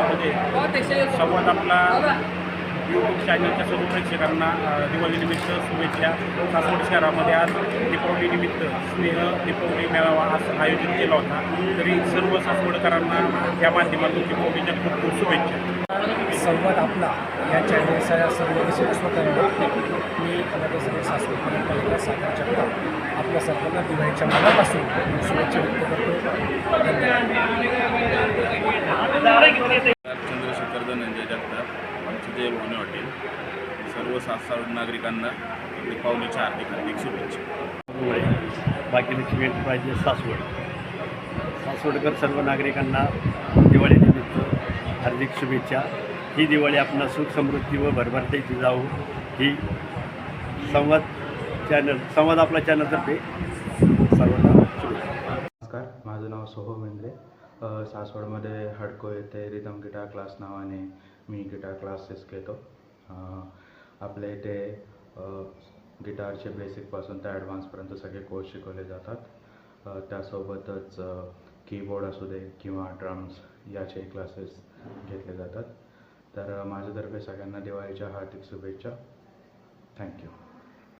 सासवडमध्ये संवाद आपला यूट्यूब चॅनलच्या सर्व प्रेक्षकांना दिवाळीनिमित्त शुभेच्छा. सासवड शहरामध्ये आज दीपावलीनिमित्त स्नेह दीपावली मेळावा आज आयोजित केला होता. तरी सर्व सासवडकरांना या माध्यमातून दीपावलीच्या खूप खूप शुभेच्छा. संवाद आपला या चॅनलच्या सर्व श्रोत्यांना मी अनाथसरी सासवडपर्यंत सागर जगताप आपल्या सर्वांना दिवाळीच्या मनापासून शुभेच्छा व्यक्त करतो. चंद्रशेखर धनंजय जगताप चिजय भवने हॉटेल सर्व सासवड नागरिकांना दीपावलीच्या हार्दिक हार्दिक शुभेच्छा. भाग्यलक्ष्मी एंटरप्राइजेस सासवड. सासवडकर सर्व नागरिकांना दिवाळीनिमित्त हार्दिक शुभेच्छा. ही दिवाळी आपला सुख समृद्धी व भरभरतेची जाऊ. ही संवाद चॅनल संवाद आपला चॅनलतर्फे सर्वांना शुभेच्छा. नमस्कार माझं नाव सोहम मेंद्रे सासवडमध्ये हडको येथे रिदम गिटार क्लास नावाने. मी गिटार क्लासेस घेतो. आपल्या इथे गिटारचे बेसिकपासून ते ॲडव्हान्सपर्यंत सगळे कोर्स शिकवले जातात. त्यासोबतच कीबोर्ड असू दे किंवा ड्रम्स याचे क्लासेस घेतले जातात. तर माझ्यातर्फे सगळ्यांना दिवाळीच्या हार्दिक शुभेच्छा. थँक्यू